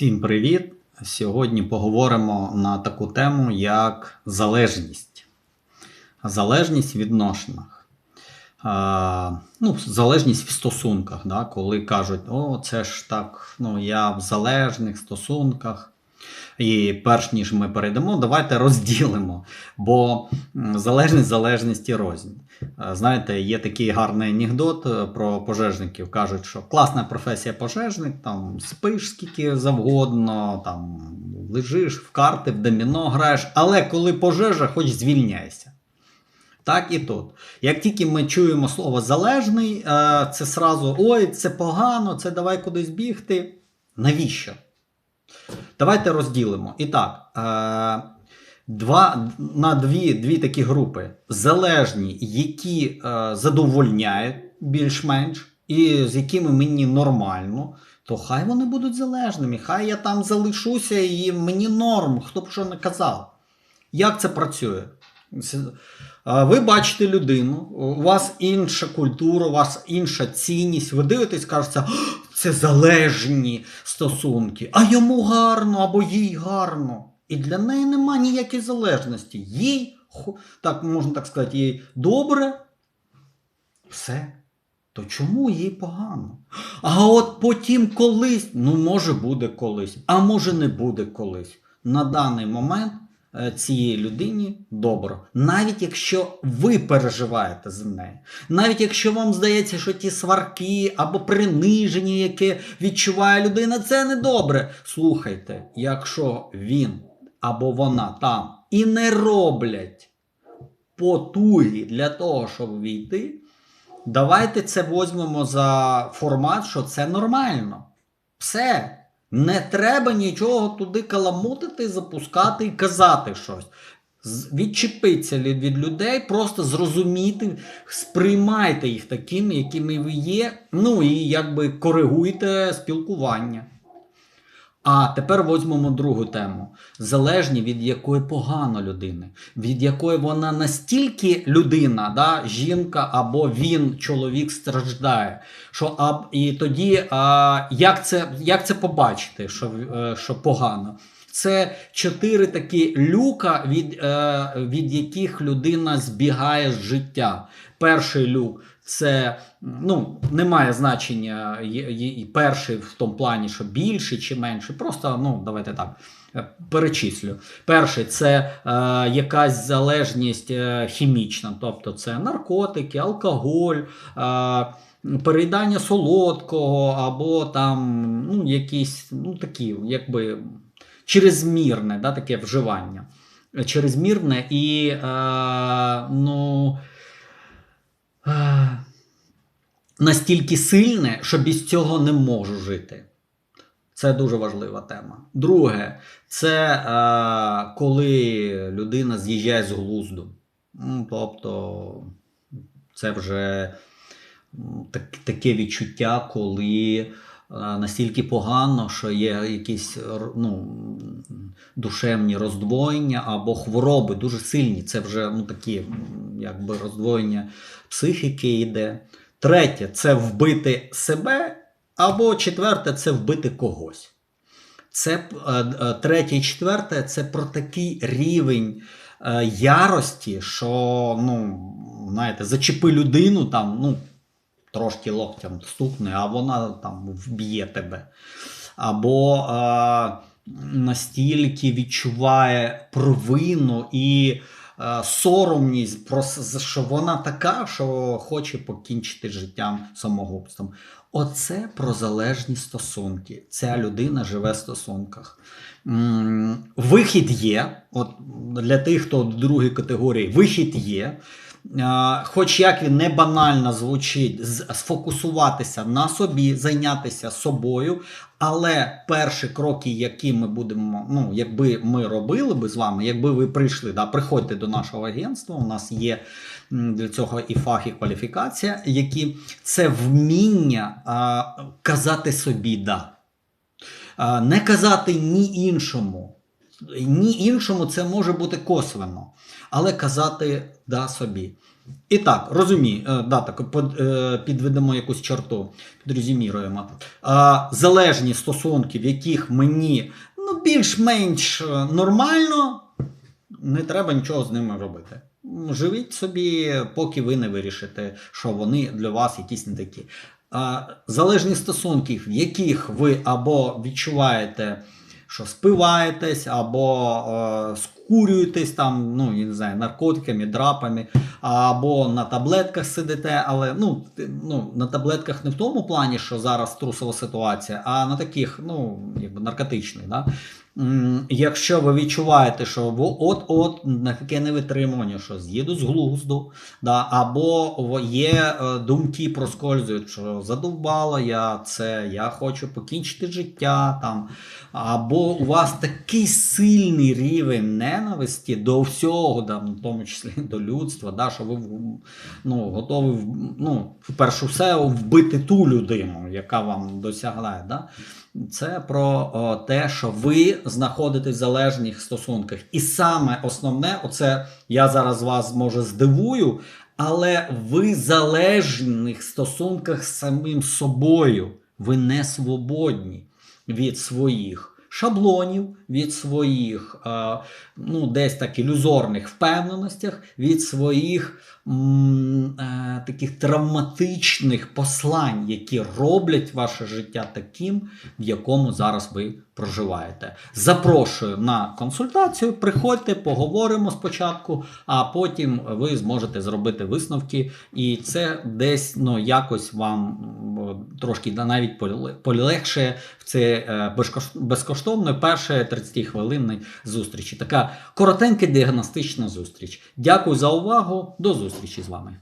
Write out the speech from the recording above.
Всім привіт! Сьогодні поговоримо на таку тему, як залежність. Залежність в відношеннях. Ну, залежність в стосунках, да, коли кажуть, о, це ж так, ну, я в залежних стосунках. І перш ніж ми перейдемо, давайте розділимо. Бо залежність залежності рознь. Е, Знаєте, є такий гарний анекдот е, про пожежників. Кажуть, що класна професія пожежник, там спиш скільки завгодно, там лежиш в карти, в доміно граєш, але коли пожежа, хоч звільняйся. Так і тут. Як тільки ми чуємо слово залежний, е, це сразу ой, це погано, це давай кудись бігти. Навіщо? Давайте розділимо. І так, е, два, на дві, дві такі групи: залежні, які е, задовольняють більш-менш, і з якими мені нормально, то хай вони будуть залежними. Хай я там залишуся і мені норм, хто б що не казав. Як це працює? Ви бачите людину, у вас інша культура, у вас інша цінність. Ви дивитесь, кажеться, «О, це залежні стосунки, а йому гарно або їй гарно. І для неї нема ніякої залежності. Їй, так можна так сказати, їй добре. Все. То чому їй погано? А от потім колись, ну може буде колись, а може не буде колись. На даний момент е, цієї людині добро. Навіть якщо ви переживаєте за неї, навіть якщо вам здається, що ті сварки або приниження, яке відчуває людина, це не добре. Слухайте, якщо він або вона там і не роблять потуги для того, щоб війти, давайте це візьмемо за формат, що це нормально. Все. Не треба нічого туди каламутити, запускати і казати щось. Відчепиться від людей, просто зрозуміти, сприймайте їх такими, якими ви є. Ну і якби коригуйте спілкування. А тепер візьмемо другу тему: залежні від якої погано людини, від якої вона настільки людина, да, жінка або він, чоловік, страждає. Що, а, і тоді а, як, це, як це побачити, що, е, що погано? Це чотири такі люка, від, е, від яких людина збігає з життя. Перший люк це ну, немає значення і перший в тому плані, що більший чи менший. Просто ну, давайте так. е, Перечислю. Перший це е, якась залежність е, хімічна, тобто це наркотики, алкоголь, е, переїдання солодкого, або там ну, якісь ну, такі, якби черезмірне да, таке вживання. Черезмірне і е, ну, е, настільки сильне, що без цього не можу жити. Це дуже важлива тема. Друге, це е, коли людина з'їжджає з глузду. Тобто, це вже так, таке відчуття, коли е, настільки погано, що є якісь ну, душевні роздвоєння або хвороби дуже сильні. Це вже ну, такі якби роздвоєння психіки йде. Третє це вбити себе, або четверте це вбити когось. Це е, е, третє і четверте це про такий рівень е, ярості, що, ну, знаєте, зачепи людину там, ну, трошки локтям стукне, а вона там вб'є тебе. Або е, настільки відчуває провину і е, соромність, про, с- що вона така, що хоче покінчити життям самогубством. Оце про залежні стосунки. Ця людина живе в стосунках. Вихід є. От для тих, хто в другій категорії, вихід є. Хоч як він не банально звучить, сфокусуватися на собі, зайнятися собою. Але перші кроки, які ми будемо, ну, якби ми робили би з вами, якби ви прийшли, да, приходьте до нашого агентства, у нас є для цього і фах, і кваліфікація, які це вміння а, казати собі да. А, не казати ні іншому. Ні іншому це може бути косвенно, але казати да собі. І так, розумію, е, да, так, е, підведемо якусь черту, підрозуміруємо. Залежні стосунки, в яких мені ну, більш-менш е, нормально, не треба нічого з ними робити. Живіть собі, поки ви не вирішите, що вони для вас якісь не такі. Залежні стосунки, в яких ви або відчуваєте, що спиваєтесь, або е, скурюєтесь там, ну, я не знаю, наркотиками, драпами, або на таблетках сидите, але ну, ну, на таблетках не в тому плані, що зараз трусова ситуація, а на таких, ну, якби наркотичних. Да? Якщо ви відчуваєте, що от-от на таке невитримування, що з'їду з глузду, да, або є е, думки проскользують, що задовбала я це, я хочу покінчити життя, там, або у вас такий сильний рівень ненависті до всього, да, в тому числі до людства, да, що ви ну, готові ну, першу все вбити ту людину, яка вам досягає. Да? Це про о, те, що ви знаходитесь в залежних стосунках. І саме основне, оце я зараз вас може здивую, але ви в залежних стосунках з самим собою. Ви не свободні від своїх шаблонів, від своїх е, ну, десь так ілюзорних впевненостях, від своїх м, е, таких травматичних послань, які роблять ваше життя таким, в якому зараз ви проживаєте. Запрошую на консультацію. Приходьте, поговоримо спочатку, а потім ви зможете зробити висновки, і це десь ну, якось вам трошки навіть поле- полегшає в це е, безкош- безкоштовної першої 30-хвилинної зустрічі. Така коротенька діагностична зустріч. Дякую за увагу. До зустрічі з вами.